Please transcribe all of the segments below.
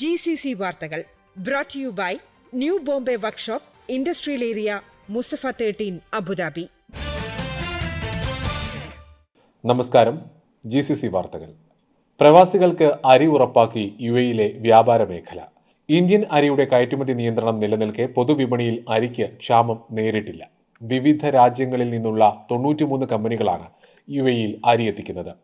G C C വാർത്തകൾ brought you by new Bombay workshop industrial area Musaffah thirteen Abu Dhabi നമസ്കാരം. G C C വാർത്തകൾ. പ്രവാസികൾക്ക് അരി ഉറപ്പാക്കി യു എയിലെ വ്യാപാര മേഖല. ഇന്ത്യൻ അരിയുടെ കയറ്റുമതി നിയന്ത്രണം നിലനിൽക്കെ പൊതുവിപണിയിൽ അരിക്ക് ക്ഷാമം നേരിട്ടില്ല. വിവിധ രാജ്യങ്ങളിൽ നിന്നുള്ള തൊണ്ണൂറ്റിമൂന്ന് കമ്പനികളാണ് യു എയിൽ അരി എത്തിക്കുന്നത്.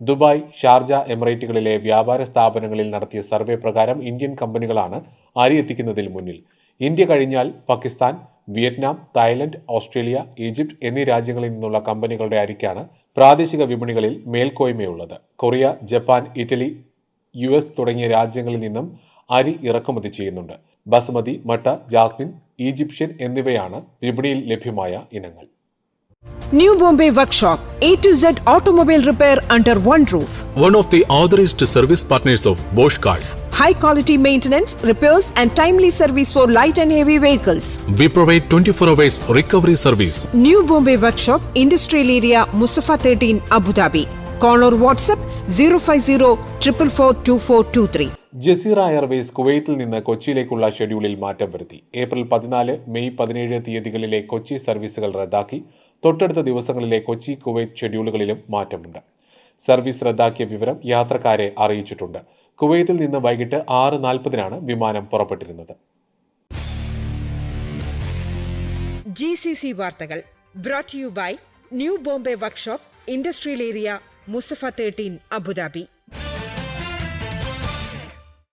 ദുബായ് ഷാർജ എമിറേറ്റുകളിലെ വ്യാപാര സ്ഥാപനങ്ങളിൽ നടത്തിയ സർവേ പ്രകാരം ഇന്ത്യൻ കമ്പനികളാണ് അരി എത്തിക്കുന്നതിൽ മുന്നിൽ. ഇന്ത്യ കഴിഞ്ഞാൽ Pakistan Vietnam Thailand Australia Egypt എന്നീ രാജ്യങ്ങളിൽ നിന്നുള്ള കമ്പനികളുടെ അരിക്കാണ് പ്രാദേശിക വിപണികളിൽ മേൽക്കോയ്മയുള്ളത്. Korea Japan Italy U S തുടങ്ങിയ രാജ്യങ്ങളിൽ നിന്നും അരി ഇറക്കുമതി ചെയ്യുന്നുണ്ട്. ബസ്മതി മട്ട ജാസ്മിൻ ഈജിപ്ഷ്യൻ എന്നിവയാണ് വിപണിയിൽ ലഭ്യമായ ഇനങ്ങൾ. New Bombay Workshop, A to Z automobile repair under one roof. One of the authorized service partners of Bosch Cars. High quality maintenance, repairs, and timely service for light and heavy vehicles. We provide 24 hours recovery service. New Bombay Workshop, Industrial Area, Mustafa 13, Abu Dhabi. Call or WhatsApp 050 444 Jazeera Airways കുവൈത്തിൽ നിന്ന് കൊച്ചിയിലേക്കുള്ള ഷെഡ്യൂളിൽ മാറ്റം വരുത്തി. April പതിനാല് May പതിനേഴ് തീയതികളിലെ കൊച്ചി സർവീസുകൾ റദ്ദാക്കി. തൊട്ടടുത്ത ദിവസങ്ങളിലെ കൊച്ചി കുവൈത്ത് ഷെഡ്യൂളുകളിലും മാറ്റമുണ്ട്. സർവീസ് റദ്ദാക്കിയ വിവരം യാത്രക്കാരെ അറിയിച്ചിട്ടുണ്ട്. കുവൈത്തിൽ നിന്ന് വൈകിട്ട് ആറ് നാൽപ്പതിനാണ് വിമാനം പുറപ്പെട്ടിരുന്നത്. ജി സി സി വാർത്തകൾ brought you by new Bombay workshop industrial area Musaffah thirteen Abu Dhabi